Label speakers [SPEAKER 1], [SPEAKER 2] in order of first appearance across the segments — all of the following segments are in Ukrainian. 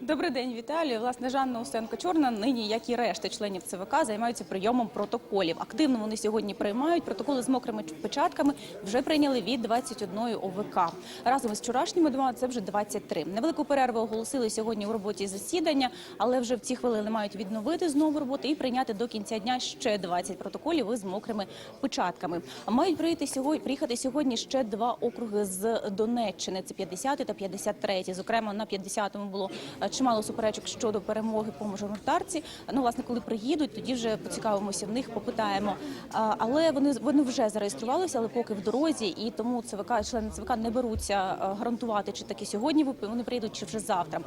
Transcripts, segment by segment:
[SPEAKER 1] Добрий день, Віталію. Власне, Жанна Устенко Чорна нині, як і решта членів ЦВК, займаються прийомом протоколів. Активно вони сьогодні приймають протоколи з мокрими печатками. Вже прийняли від 21 ОВК. Разом із вчорашніми двома це вже 23. Невелику перерву оголосили сьогодні у роботі засідання, але вже в ці хвилини мають відновити знову роботу і прийняти до кінця дня ще 20 протоколів із мокрими печатками. Мають приїхати сьогодні, приїхати сьогодні ще два округи з Донеччини. Це 50 та 53. Зокрема, на 50-му було е, чимало суперечок щодо перемоги по мажоритарці. Ну, власне, коли приїдуть, тоді вже поцікавимося в них, попитаємо. Але вони вони вже зареєструвалися, але поки в дорозі, і тому ЦВК, члени ЦВК не беруться е, гарантувати, чи таки сьогодні вони приїдуть, чи вже завтра.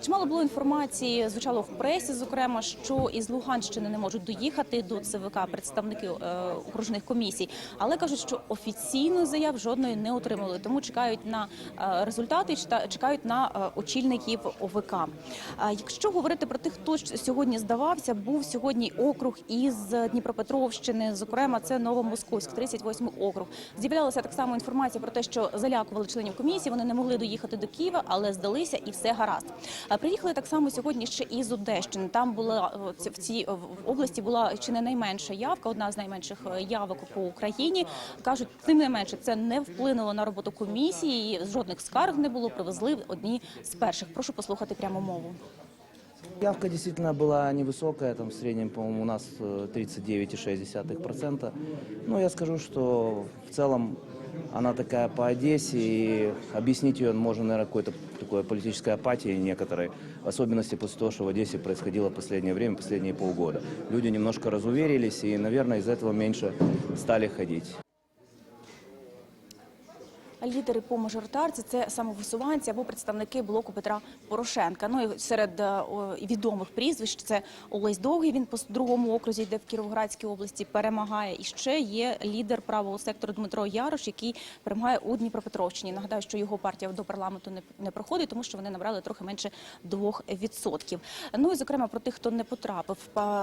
[SPEAKER 1] Чимало було інформації, звучало в пресі, зокрема, що із Луганщини не можуть доїхати до ЦВК представники е, окружних комісій, але кажуть, що офіційно заяв жодної не отримали, тому чекають на е, результати, чекають на е, очільників ОВК. Якщо говорити про тих, хто сьогодні здавався, був сьогодні округ із Дніпропетровщини, зокрема, це Новомосковськ, 38 округ. З'являлася так само інформація про те, що залякували членів комісії. Вони не могли доїхати до Києва, але здалися і все гаразд. Приїхали так само сьогодні ще із Одещини. Там була в цій в області була чи не найменша явка, одна з найменших е, явок по Україні. кажуть, тим не менше, це не вплинуло на роботу комісії. Жодних скарг не було. Привезли одні з перших. Прошу послухати пряму мову.
[SPEAKER 2] Явка действительно была невысокая, там в среднем, по-моему, у нас э, 39,6%. Но я скажу, что в целом она такая по Одессе, и объяснить ее можно, наверное, какой-то такой политической апатией некоторой, в особенности после того, что в Одессе происходило последнее время, последние полгода. Люди немножко разуверились и, наверное, из-за этого меньше стали ходить.
[SPEAKER 1] Лідери по мажоритарці це самовисуванці або представники блоку Петра Порошенка. Ну і серед е, відомих прізвищ це Олесь Довгий. Він по другому окрузі, де в Кіровоградській області перемагає. І ще є лідер правого сектору Дмитро Ярош, який перемагає у Дніпропетровщині. Нагадаю, що його партія до парламенту не проходить, тому що вони набрали трохи менше 2%. Ну і зокрема про тих, хто не потрапив.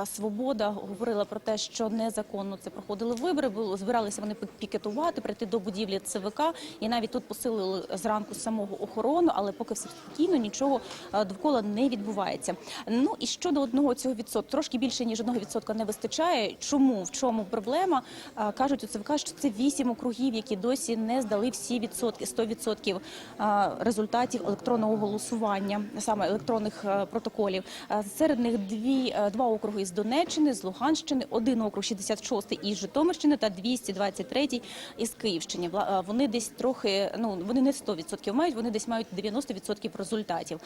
[SPEAKER 1] Свобода говорила про те, що незаконно це проходили вибори. Збиралися вони пікетувати, прийти до будівлі ЦВК. І навіть тут посилили зранку самого охорону, але поки все спокійно, нічого е, довкола не відбувається. Ну і щодо одного цього відсотку, трошки більше ніж одного відсотка не вистачає. Чому в чому проблема? Е, Кажуть у ЦВК, що це вісім округів, які досі не здали всі відсотки 100% е, результатів електронного голосування, саме електронних протоколів. Серед них дві два округи з Донеччини, з Луганщини, один округ 66 із Житомирщини та 223 із Київщини. Вони десь трохи ну вони не 100% мають, вони десь мають 90% результатів.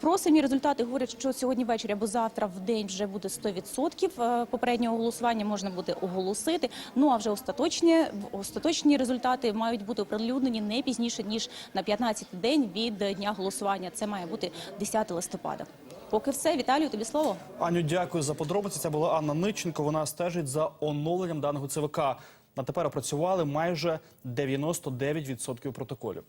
[SPEAKER 1] Про самі результати говорять, що сьогодні ввечері або завтра в день вже буде 100% е, попереднього голосування можна буде оголосити. Ну а вже остаточні остаточні результати мають бути оприлюднені не пізніше ніж на 15-й день від дня голосування. Це має бути 10 листопада. Поки все, Віталію, тобі слово.
[SPEAKER 3] Аню, дякую за подробиці. Це була Анна Ниченко. Вона стежить за оновленням даного ЦВК. На тепер опрацювали майже 99% протоколів.